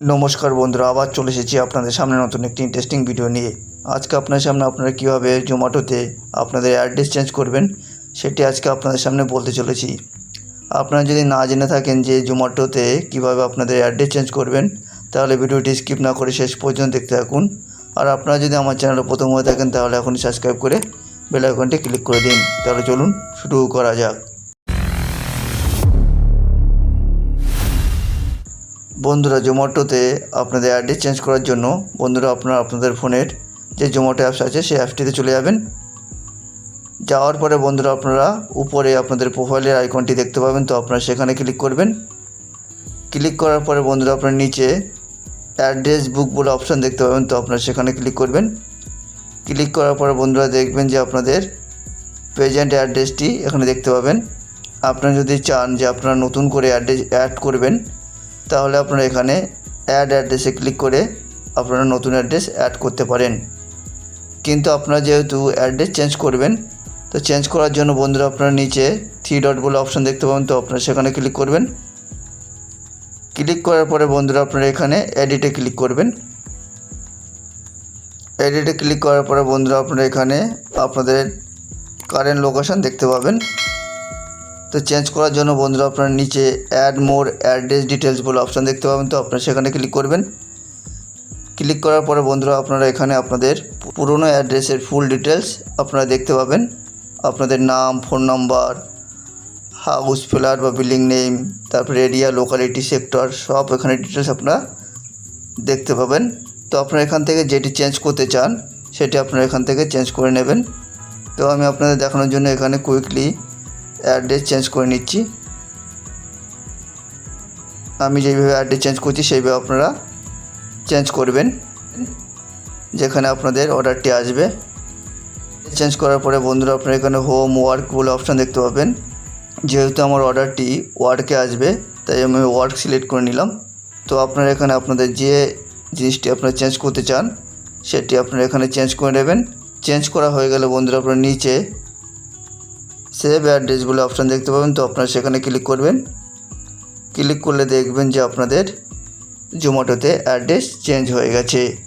নমস্কার বন্ধুরা, আবার চলে এসেছি আপনাদের সামনে নতুন একটি ইন্টারেস্টিং ভিডিও নিয়ে। আজকে আপনার সামনে আপনারা কীভাবে জোম্যাটোতে আপনাদের অ্যাড্রেস চেঞ্জ করবেন, সেটি আজকে আপনাদের সামনে বলতে চলেছি। আপনারা যদি না জেনে থাকেন যে জোম্যাটোতে কীভাবে আপনাদের অ্যাড্রেস চেঞ্জ করবেন, তাহলে ভিডিওটি স্কিপ না করে শেষ পর্যন্ত দেখতে থাকুন। আর আপনারা যদি আমার চ্যানেলে প্রথম হয়ে থাকেন, তাহলে এখনই সাবস্ক্রাইব করে বেল আইকনটি ক্লিক করে দিন। তাহলে চলুন শুরু করা যাক। বন্ধুরা জোম্যাটোতে আপনাদের অ্যাড্রেস চেঞ্জ করার জন্য, বন্ধুরা আপনারা আপনাদের ফোনের যে জোম্যাটো অ্যাপস আছে, সেই অ্যাপসটিতে চলে যাবেন। যাওয়ার পরে বন্ধুরা আপনারা উপরে আপনাদের প্রোফাইলের আইকনটি দেখতে পাবেন, তো আপনারা সেখানে ক্লিক করবেন। ক্লিক করার পরে বন্ধুরা আপনার নিচে অ্যাড্রেস বুক বলে অপশান দেখতে পাবেন, তো আপনারা সেখানে ক্লিক করবেন। ক্লিক করার পরে বন্ধুরা দেখবেন যে আপনাদের প্রেজেন্ট অ্যাড্রেসটি এখানে দেখতে পাবেন। আপনারা যদি চান যে আপনারা নতুন করে অ্যাড্রেস অ্যাড করবেন তাহলে আপনারা এখানে অ্যাড অ্যাড্রেসে ক্লিক করে আপনারা নতুন অ্যাড্রেস অ্যাড করতে পারেন। কিন্তু আপনারা যেহেতু অ্যাড্রেস চেঞ্জ করবেন, তো চেঞ্জ করার জন্য বন্ধুরা আপনারা নিচে থ্রি ডট বলে অপশান দেখতে পাবেন, তো আপনারা সেখানে ক্লিক করবেন। ক্লিক করার পরে বন্ধুরা আপনারা এখানে এডিটে ক্লিক করবেন। এডিটে ক্লিক করার পরে বন্ধুরা আপনারা এখানে আপনাদের কারেন্ট লোকেশন দেখতে পাবেন। তো চেঞ্জ করার জন্য বন্ধুরা আপনার নিচে অ্যাড মোর অ্যাড্রেস ডিটেলস বলে অপশান দেখতে পাবেন। তো আপনারা সেখানে ক্লিক করবেন। ক্লিক করার পরে বন্ধুরা আপনারা এখানে আপনাদের পুরনো অ্যাড্রেসের ফুল ডিটেলস আপনারা দেখতে পাবেন। আপনাদের নাম ফোন নাম্বার হাউস ফ্ল্যাট বা বিল্ডিং নেম তারপরে এরিয়া লোকালিটি সেক্টর সব এখানে ডিটেলস আপনারা দেখতে পাবেন। তো আপনারা এখান থেকে যেটি চেঞ্জ করতে চান, সেটি আপনারা এখান থেকে চেঞ্জ করে নেবেন। তো আমি আপনাদের দেখানোর জন্য এখানে কুইকলি অ্যাড্রেস চেঞ্জ করে নিচ্ছি। আমি যেইভাবে অ্যাড্রেস চেঞ্জ করছি, সেইভাবে আপনারা চেঞ্জ করবেন। যেখানে আপনাদের অর্ডারটি আসবে। চেঞ্জ করার পরে বন্ধুরা, আপনারা এখানে হোম ওয়ার্ক বলে অপশান দেখতে পাবেন। যেহেতু আমার অর্ডারটি ওয়ার্কে আসবে, তাই আমি ওয়ার্ক সিলেক্ট করে নিলাম। তো আপনারা এখানে আপনাদের যে জিনিসটি আপনারা চেঞ্জ করতে চান, সেটি আপনারা এখানে চেঞ্জ করে নেবেন। চেঞ্জ করা হয়ে গেলে বন্ধুরা, আপনারা নিচে সেভ অ্যাড্রেস বলে অপশান দেখতে পাবেন। তো আপনারা সেখানে ক্লিক করবেন। ক্লিক করলে দেখবেন যে আপনাদের জোম্যাটোতে অ্যাড্রেস চেঞ্জ হয়ে গেছে।